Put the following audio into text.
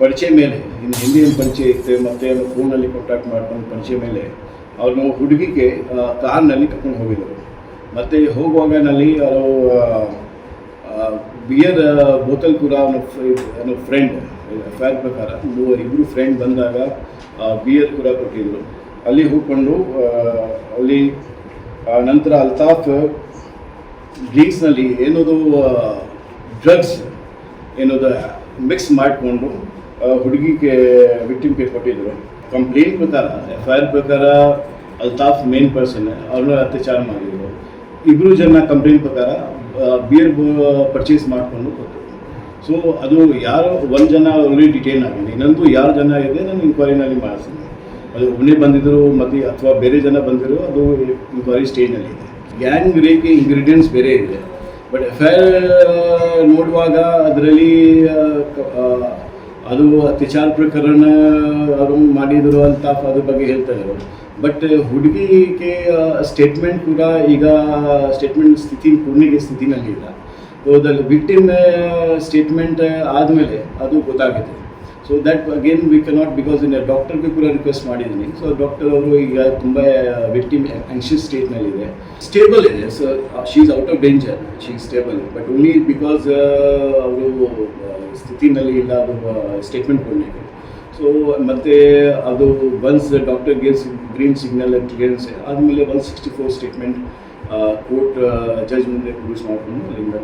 ಪರಿಚಯ ಮೇಲೆ, ಇನ್ನು ಹಿಂದಿನ ಪರಿಚಯ ಇತ್ತು ಮತ್ತೆ ಫೋನಲ್ಲಿ ಕಾಂಟ್ಯಾಕ್ಟ್ ಮಾಡ್ಕೊಂಡು ಪರಿಚಯ ಮೇಲೆ, ಅವ್ರನ್ನ ಹುಡುಗಿಗೆ ಕಾರ್ನಲ್ಲಿ ಕರ್ಕೊಂಡು ಹೋಗಿದ್ದರು ಮತ್ತು ಹೋಗುವಾಗ ನಲ್ಲಿ ಅವರು ಬಿಯರ್ ಬೋತಲ್ ಕೂಡ ಅವನ ಫ್ರೆಂಡ್ ಅಫೇರ್ ಪ್ರಕಾರ ಮೂವರು ಇಬ್ಬರು ಫ್ರೆಂಡ್ ಬಂದಾಗ ಬಿಯರ್ ಕೂಡ ಕೊಟ್ಟಿದ್ದರು ಅಲ್ಲಿ ಹೋಗ್ಕೊಂಡು ಅಲ್ಲಿ ನಂತರ ಅಲ್ತಾಫ್ ಡ್ರಿಂಕ್ಸ್ನಲ್ಲಿ ಏನದು ಡ್ರಗ್ಸ್ ಏನದು ಮಿಕ್ಸ್ ಮಾಡಿಕೊಂಡು ಹುಡುಗಿಗೆ ವಿಕ್ಟಿಮ್ಗೆ ಕೊಟ್ಟಿದ್ರು. ಕಂಪ್ಲೇಂಟ್ ಪ್ರಕಾರ ಎಫ್ ಐ ಆರ್ ಪ್ರಕಾರ ಅಲ್ತಾಫ್ ಮೇನ್ ಪರ್ಸನ್ ಅವ್ರನ್ನ ಅತ್ಯಾಚಾರ ಮಾಡಿದ್ರು. ಇಬ್ಬರು ಜನ ಕಂಪ್ಲೇಂಟ್ ಪ್ರಕಾರ ಬಿಯರ್ ಪರ್ಚೇಸ್ ಮಾಡಿಕೊಂಡು ಕೊಟ್ಟರು ಸೊ ಅದು ಯಾರು ಒಂದು ಜನ ಆಲ್ರೆಡಿ ಡಿಟೇನ್ ಆಗಿದೆ ಇನ್ನೊಂದು ಯಾರು ಜನ ಇದೆ, ನಾನು ಇನ್ಕ್ವೈರಿನಲ್ಲಿ ಮಾಡಿಸ್ತೀನಿ ಅದು ಒಬ್ಬನೇ ಬಂದಿದ್ದರು ಮತ್ತು ಅಥವಾ ಬೇರೆ ಜನ ಬಂದಿರೋ ಅದು ಇನ್ಕ್ವೈರಿ ಸ್ಟೇಜ್ನಲ್ಲಿ ಇದೆ. ಗ್ಯಾಂಗ್ ರೇಗೆ ಇಂಗ್ರೀಡಿಯೆಂಟ್ಸ್ ಬೇರೆ ಇದೆ. ಬಟ್ ಎಫ್ ಐ ನೋಡುವಾಗ ಅದರಲ್ಲಿ ಅದು ಅತಿಚಾರ ಪ್ರಕರಣ ಅವರು ಮಾಡಿದರು ಅಂತ ಅದ್ರ ಬಗ್ಗೆ ಹೇಳ್ತಾ ಇದ್ರು. ಬಟ್ ಹುಡುಗಿಗೆ ಸ್ಟೇಟ್ಮೆಂಟ್ ಕೂಡ ಈಗ ಸ್ಟೇಟ್ಮೆಂಟ್ ಸ್ಥಿತಿ, ಪೂರ್ಣಿಗೆ ಸ್ಥಿತಿನಲ್ಲಿ ಇಲ್ಲ. ಸೊ ದ ವಿಕ್ಟಿಮ್ ಸ್ಟೇಟ್ಮೆಂಟ್ ಆದಮೇಲೆ ಅದು ಗೊತ್ತಾಗುತ್ತೆ so that again we cannot because in ಡಾಕ್ಟರ್ಗೆ ಕೂಡ ರಿಕ್ವೆಸ್ಟ್ ಮಾಡಿದ್ದೀನಿ. ಸೊ ಡಾಕ್ಟರ್ ಅವರು ಈಗ ತುಂಬ ವಿಕ್ಟಿಮ್ ಆಂಕ್ಷಿಯಸ್ ಸ್ಟೇಟ್ನಲ್ಲಿದೆ ಸ್ಟೇಬಲ್ ಇದೆ. So she is out of danger she is stable but only because ಅವರು ಸ್ಥಿತಿನಲ್ಲಿ ಇಲ್ಲ ಅದು ಸ್ಟೇಟ್ಮೆಂಟ್ ಕೊಡಲಿಕ್ಕೆ ಸೊ ಮತ್ತು ಅದು once doctor gives green signal clearance ಆದಮೇಲೆ one sixty four statement court ಜಜ್ ಮುಂದೆ ಪ್ರೊಡ್ಯೂಸ್ ಮಾಡಿಕೊಂಡು ಅಲ್ಲಿಂದ